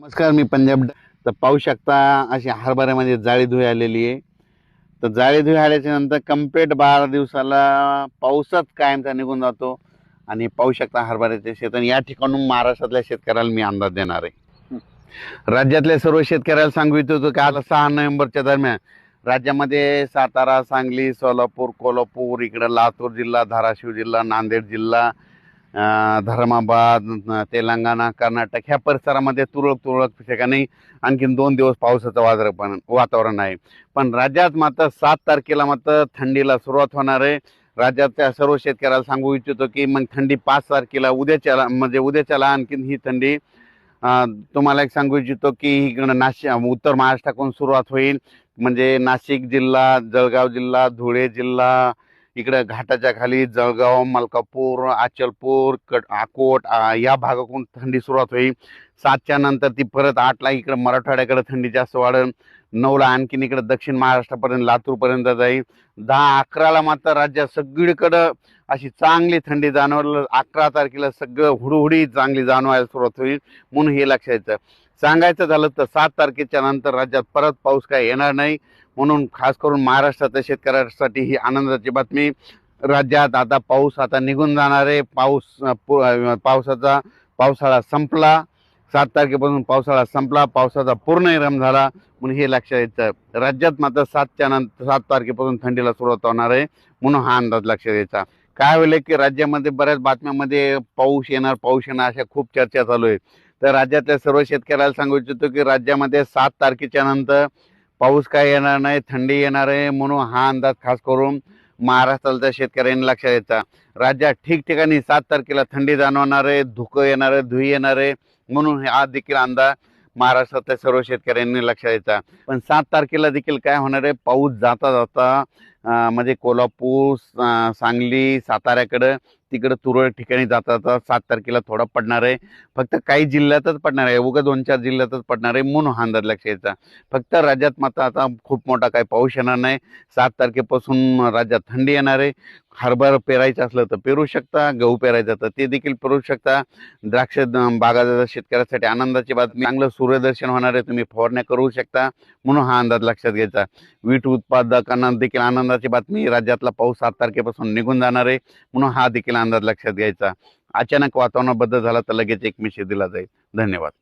नमस्कार मी पंजाब तर पाहू शकता अशी हरभऱ्यामध्ये जाळी धुई आलेली आहे. तर जाळी धुई आल्याच्यानंतर कंप्लीट बारा दिवसाला पाऊसच कायमचा निघून जातो आणि पाहू शकता हरभऱ्याचे शेत. आणि या ठिकाणून महाराष्ट्रातल्या शेतकऱ्याला मी अंदाज देणार आहे. राज्यातल्या सर्व शेतकऱ्याला सांगू इच्छितो की आता सहा नोव्हेंबरच्या दरम्यान राज्यामध्ये सातारा सांगली सोलापूर कोल्हापूर इकडं लातूर जिल्हा धाराशिव जिल्हा नांदेड जिल्हा धर्माबाद तेलंगणा कर्नाटक ह्या परिसरामध्ये तुरळक तुरळक ठिकाणी आणखीन दोन दिवस पावसाचं वाजर पण वातावरण आहे. पण राज्यात मात्र सात तारखेला मात्र थंडीला सुरुवात होणार आहे. राज्यातल्या सर्व शेतकऱ्याला सांगू इच्छितो की मग थंडी पाच तारखेला उद्याच्याला म्हणजे उद्याच्याला आणखीन ही थंडी. तुम्हाला एक सांगू इच्छितो की इकडं नाशिक उत्तर महाराष्ट्राकडून सुरुवात होईल. म्हणजे नाशिक जिल्हा जळगाव जिल्हा धुळे जिल्हा इकडं घाटाच्या खाली जळगाव मलकापूर अचलपूर कट आकोट या भागाकडून थंडी सुरुवात होईल. सातच्या नंतर ती परत आठला इकडं मराठवाड्याकडे थंडी जास्त वाढेल. नऊला आणखीन इकडं दक्षिण महाराष्ट्रापर्यंत लातूरपर्यंत जाईल. दहा अकराला मात्र राज्यात सगळीकडं अशी चांगली थंडी जाणवलं. अकरा तारखेला सगळं हुडहुडी चांगली जाणवायला सुरुवात होईल म्हणून हे लक्षात येतं. सांगायचं झालं तर सात तारखेच्या नंतर राज्यात परत पाऊस काय येणार नाही. म्हणून खास करून महाराष्ट्रातल्या शेतकऱ्यांसाठी ही आनंदाची बातमी. राज्यात आता पाऊस आता निघून जाणार आहे. पाऊस पु- पावसाचा पावसाळा संपला. सात तारखेपासून पावसाळा संपला. पावसाचा पूर्ण विराम झाला. म्हणून हे लक्षात येतं. राज्यात मात्र सातच्या नंतर सात तारखेपासून थंडीला सुरुवात होणार आहे. म्हणून हा अंदाज लक्षात यायचा. काय होईल की राज्यामध्ये बऱ्याच बातम्यामध्ये पाऊस येणार पाऊस येणार अशा खूप चर्चा चालू आहे. तर राज्यातल्या सर्व शेतकऱ्याला सांगू इच्छितो की राज्यामध्ये सात तारखेच्या नंतर पाऊस काय येणार नाही थंडी येणार आहे म्हणून हा अंदाज खास करून महाराष्ट्रातल्या शेतकऱ्यांनी लक्षात यायचा राज्यात ठिकठिकाणी सात तारखेला थंडी जाणवणार आहे धुकं येणार आहे धुई येणार आहे म्हणून हा देखील अंदाज महाराष्ट्रातल्या सर्व शेतकऱ्यांनी लक्षात यायचा पण सात तारखेला देखील काय होणार आहे पाऊस जाता जाता म्हणजे कोल्हापूर सांगली साताऱ्याकडं तिकडं तुरळक ठिकाणी जाता सात तारखेला थोडा पडणार आहे. फक्त काही जिल्ह्यातच पडणार आहे. उगा दोन चार जिल्ह्यातच पडणार आहे म्हणून हा अंदाज लक्ष यायचा फक्त राज्यात मात्र आता खूप मोठा काही पाऊस येणार नाही. सात तारखेपासून राज्यात थंडी येणार आहे. हरभर पेरायचं असलं तर पेरू शकता गहू पेरायचं तर ते देखील पेरू शकता. द्राक्ष बागाचा शेतकऱ्यासाठी आनंदाची बातमी. चांगलं सूर्यदर्शन होणार आहे तुम्ही फवारण्या करू शकता म्हणून हा अंदाज लक्षात घ्यायचा. वीट उत्पादकांना देखील आनंद आनंदाची बातमी. राज्यातला पाऊस सात तारखेपासून निघून जाणार आहे. म्हणून हा देखील अंदाज लक्षात घ्यायचा. अचानक वातावरणात बदल झाला तर लगेच एक मेसेज दिला जाईल. धन्यवाद.